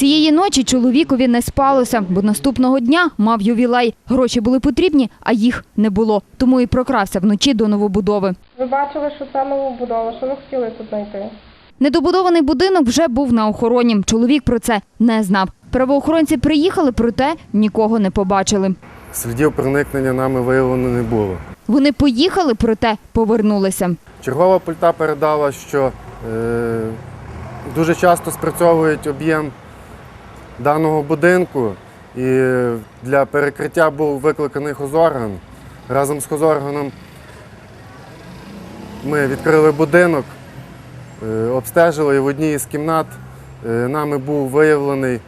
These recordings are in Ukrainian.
Цієї ночі чоловікові не спалося, бо наступного дня мав ювілей. Гроші були потрібні, а їх не було. Тому і прокрався вночі до новобудови. Ви бачили, що це новобудова, що ви хотіли тут знайти? Недобудований будинок вже був на охороні. Чоловік про це не знав. Правоохоронці приїхали, проте нікого не побачили. Слідів проникнення нами виявлено не було. Вони поїхали, проте повернулися. Чергова пульта передала, що е, дуже часто спрацьовують об'єм даного будинку, і для перекриття був викликаний хозорган. Разом з хозорганом ми відкрили будинок, е, обстежили і в одній із кімнат е, нами був виявлений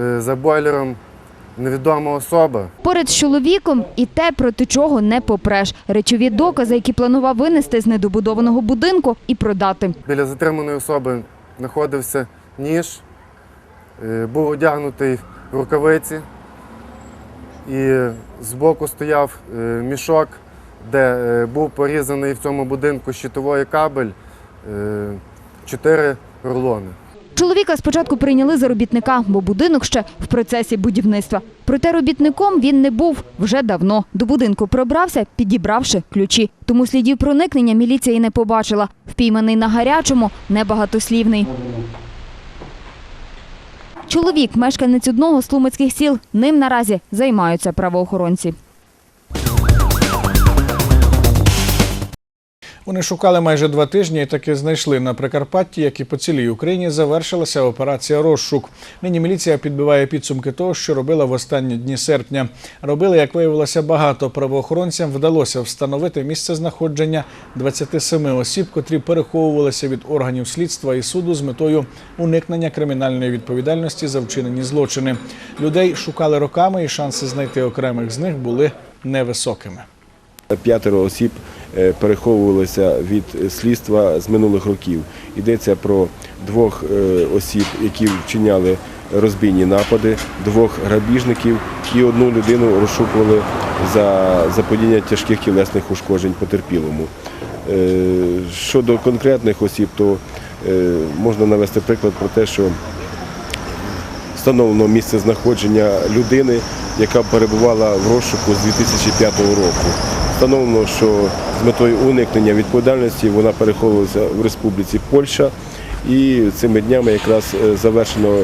е, за бойлером невідома особа. Поряд з чоловіком і те, проти чого не попреш. Речові докази, які планував винести з недобудованого будинку і продати. Біля затриманої особи знаходився ніж, був одягнутий в рукавиці і збоку стояв е, мішок, де е, був порізаний в цьому будинку щитовий кабель, е, чотири рулони. Чоловіка спочатку прийняли за робітника, бо будинок ще в процесі будівництва. Проте робітником він не був вже давно. До будинку пробрався, підібравши ключі. Тому слідів проникнення міліція і не побачила. Впійманий на гарячому, небагатослівний. Чоловік, мешканець одного з лумицьких сіл, ним наразі займаються правоохоронці. Вони шукали майже два тижні і таки знайшли на Прикарпатті, як і по цілій Україні, завершилася операція розшук.Нині міліція підбиває підсумки того, що робила в останні дні серпня. Робили, як виявилося, багато правоохоронцям вдалося встановити місце знаходження 27 осіб, котрі переховувалися від органів слідства і суду з метою уникнення кримінальної відповідальності за вчинені злочини. Людей шукали роками, і шанси знайти окремих з них були невисокими. П'ятеро осіб переховувалися від слідства з минулих років. Йдеться про двох е, осіб, які вчиняли розбійні напади, двох грабіжників і одну людину розшукували за заподіння тяжких тілесних ушкоджень потерпілому. Е, Щодо конкретних осіб, то е, можна навести приклад про те, що встановлено місце знаходження людини, яка перебувала в розшуку з 2005 року. Встановлено, що з метою уникнення відповідальності вона переховувалася в Республіці Польща, і цими днями якраз е, завершено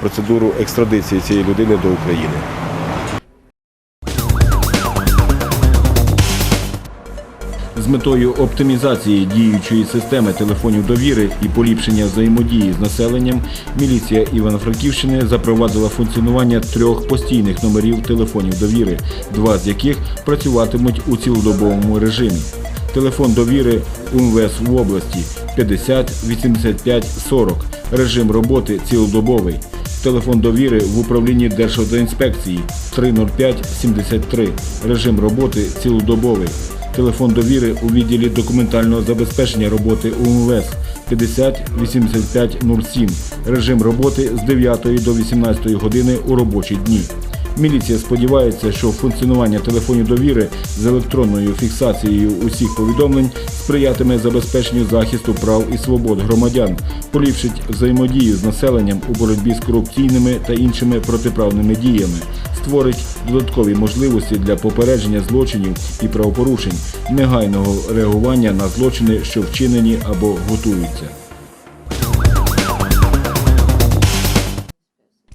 процедуру екстрадиції цієї людини до України. Метою оптимізації діючої системи телефонів довіри і поліпшення взаємодії з населенням, міліція Івано-Франківщини запровадила функціонування трьох постійних номерів телефонів довіри, два з яких працюватимуть у цілодобовому режимі. Телефон довіри УМВС в області 50 85 40. Режим роботи цілодобовий. Телефон довіри в управлінні Державтоінспекції 305 73. Режим роботи цілодобовий. Телефон довіри у відділі документального забезпечення роботи УМВС 50 85 07. Режим роботи з 9 до 18 години у робочі дні. Міліція сподівається, що функціонування телефонів довіри з електронною фіксацією усіх повідомлень сприятиме забезпеченню захисту прав і свобод громадян, поліпшить взаємодію з населенням у боротьбі з корупційними та іншими протиправними діями, створить додаткові можливості для попередження злочинів і правопорушень, негайного реагування на злочини, що вчинені або готуються.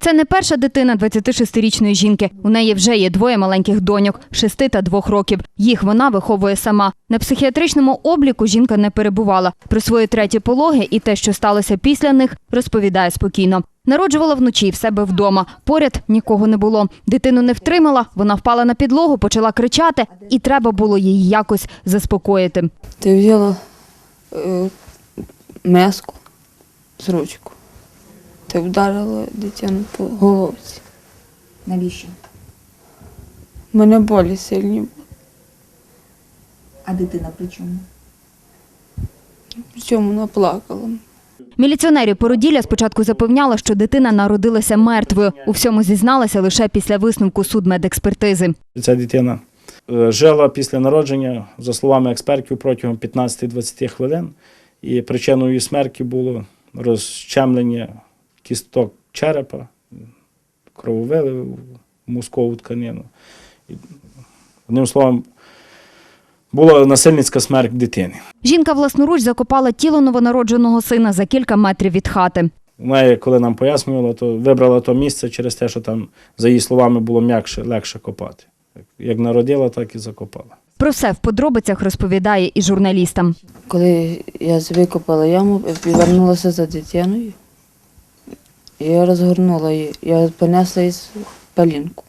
Це не перша дитина 26-річної жінки. У неї вже є двоє маленьких доньок 6 та 2 років. Їх вона виховує сама. На психіатричному обліку жінка не перебувала. Про свої треті пологи і те, що сталося після них, розповідає спокійно. Народжувала вночі в себе вдома. Поряд нікого не було. Дитину не втримала, вона впала на підлогу, почала кричати, і треба було її якось заспокоїти. Ти взяла е, меску з ручку. Ти вдарила дитину по головці. Навіщо? У мене болі сильні. були. А дитина при чому? Причому вона плакала. Міліціонерів породілля спочатку запевняла, що дитина народилася мертвою. У всьому зізналася лише після висновку судмедекспертизи. Ця дитина е, жила після народження, за словами експертів, протягом 15-20 хвилин. І причиною її смерті було розчемлення кісток черепа, крововили в мозкову тканину. Одним словом, була насильницька смерть дитини. Жінка власноруч закопала тіло новонародженого сина за кілька метрів від хати. Вона, коли нам пояснювала, то вибрала то місце через те, що там, за її словами, було м'якше, легше копати. Як народила, так і закопала. Про все в подробицях розповідає і журналістам. Коли я викопала яму, повернулася за дитиною, я розгорнула її. Я понесла її палінку.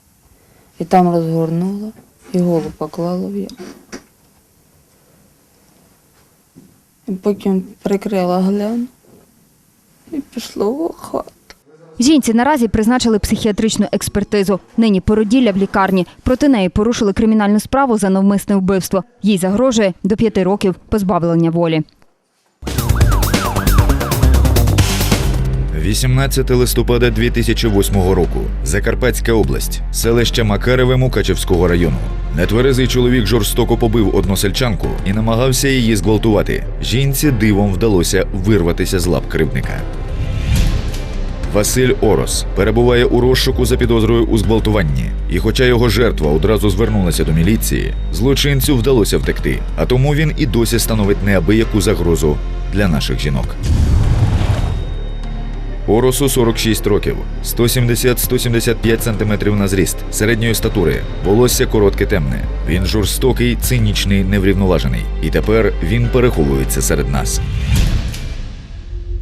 І там розгорнула і голову поклала в яму. І потім прикрила гляну і пішла в хату. Жінці наразі призначили психіатричну експертизу. Нині породілля в лікарні. Проти неї порушили кримінальну справу за навмисне вбивство. Їй загрожує до п'яти років позбавлення волі. 18 листопада 2008 року. Закарпатська область, селище Макареве Мукачевського району. Нетверезий чоловік жорстоко побив односельчанку і намагався її зґвалтувати. Жінці дивом вдалося вирватися з лап кривдника. Василь Орос перебуває у розшуку за підозрою у зґвалтуванні. І хоча його жертва одразу звернулася до міліції, злочинцю вдалося втекти, а тому він і досі становить неабияку загрозу для наших жінок. Оросу 46 років, 170-175 см на зріст, середньої статури, волосся коротке темне. Він жорстокий, цинічний, неврівноважений. І тепер він переховується серед нас.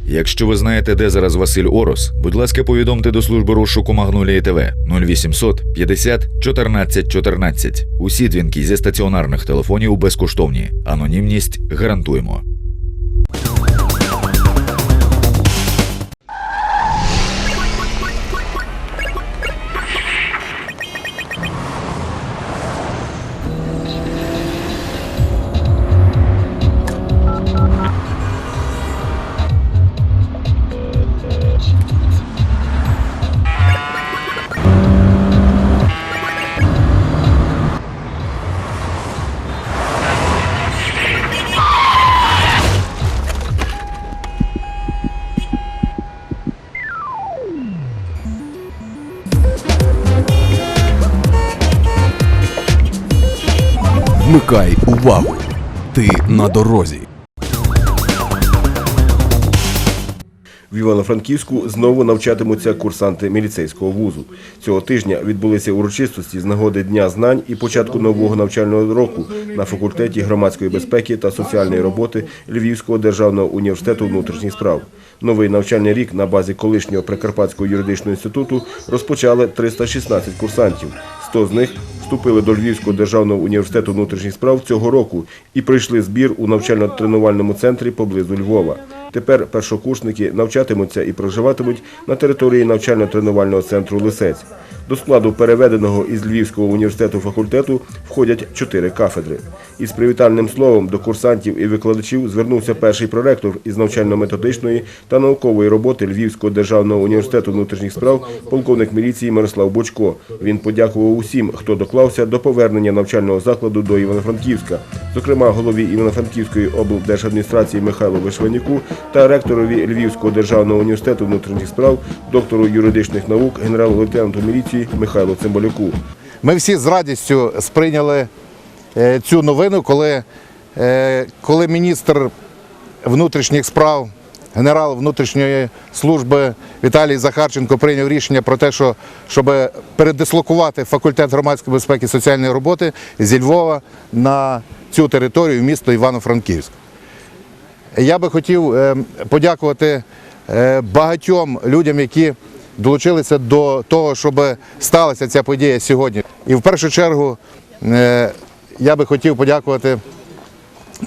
Якщо ви знаєте, де зараз Василь Орос, будь ласка, повідомте до служби розшуку Магнолії ТВ 0800 50 14 14. Усі дзвінки зі стаціонарних телефонів безкоштовні. Анонімність гарантуємо. Вмикай увагу. Ти на дорозі. В Івано-Франківську знову навчатимуться курсанти міліцейського вузу. Цього тижня відбулися урочистості з нагоди Дня знань і початку нового навчального року на факультеті громадської безпеки та соціальної роботи Львівського державного університету внутрішніх справ. Новий навчальний рік на базі колишнього Прикарпатського юридичного інституту розпочали 316 курсантів. 100 з них вступили до Львівського державного університету внутрішніх справ цього року і пройшли збір у навчально-тренувальному центрі поблизу Львова. Тепер першокурсники навчатимуться і проживатимуть на території навчально-тренувального центру Лисець. До складу переведеного із Львівського університету факультету входять чотири кафедри. Із привітальним словом до курсантів і викладачів звернувся перший проректор із навчально-методичної та наукової роботи Львівського державного університету внутрішніх справ, полковник міліції Мирослав Бочко. Він подякував усім, хто доклався до повернення навчального закладу до Івано-Франківська, зокрема голові Івано-Франківської облдержадміністрації Михайлу Вишванюку та ректорові Львівського державного університету внутрішніх справ, доктору юридичних наук, генерал-лейтенанту міліції Михайлу Цимбалюку. Ми всі з радістю сприйняли цю новину, коли, е, коли міністр внутрішніх справ, генерал внутрішньої служби Віталій Захарченко прийняв рішення про те, що щоб передислокувати факультет громадської безпеки і соціальної роботи зі Львова на цю територію місто Івано-Франківськ. Я би хотів е, подякувати е, багатьом людям, які долучилися до того, щоб сталася ця подія сьогодні. І в першу чергу е, я би хотів подякувати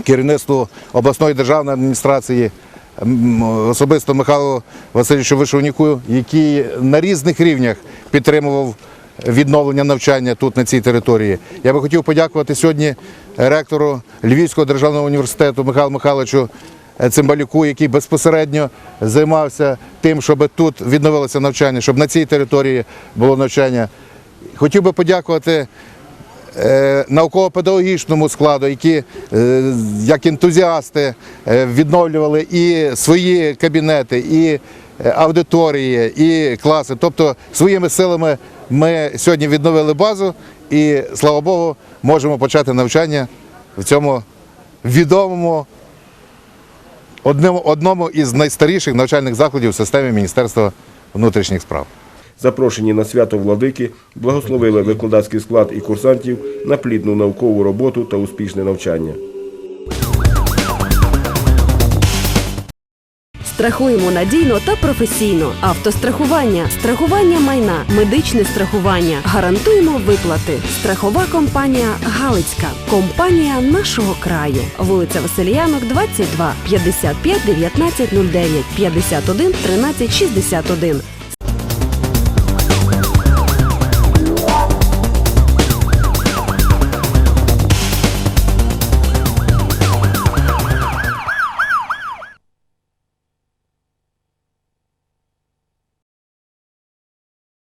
керівництву обласної державної адміністрації, особисто Михайлу Васильовичу Вишовніку, який на різних рівнях підтримував відновлення навчання тут на цій території. Я би хотів подякувати сьогодні ректору Львівського державного університету Михайлу Михайловичу Цимбалюку, який безпосередньо займався тим, щоб тут відновилося навчання, щоб на цій території було навчання. Хотів би подякувати науково-педагогічному складу, які е, як ентузіасти е, відновлювали і свої кабінети, і е, аудиторії, і класи. Тобто своїми силами ми сьогодні відновили базу і, слава Богу, можемо почати навчання в цьому відомому одному із найстаріших навчальних закладів в системі Міністерства внутрішніх справ. Запрошені на свято владики благословили викладацький склад і курсантів на плідну наукову роботу та успішне навчання. Страхуємо надійно та професійно. Автострахування, страхування майна, медичне страхування. Гарантуємо виплати. Страхова компанія Галицька. Компанія нашого краю. Вулиця Васильянок, 22, 55 19 09, 51 13 61.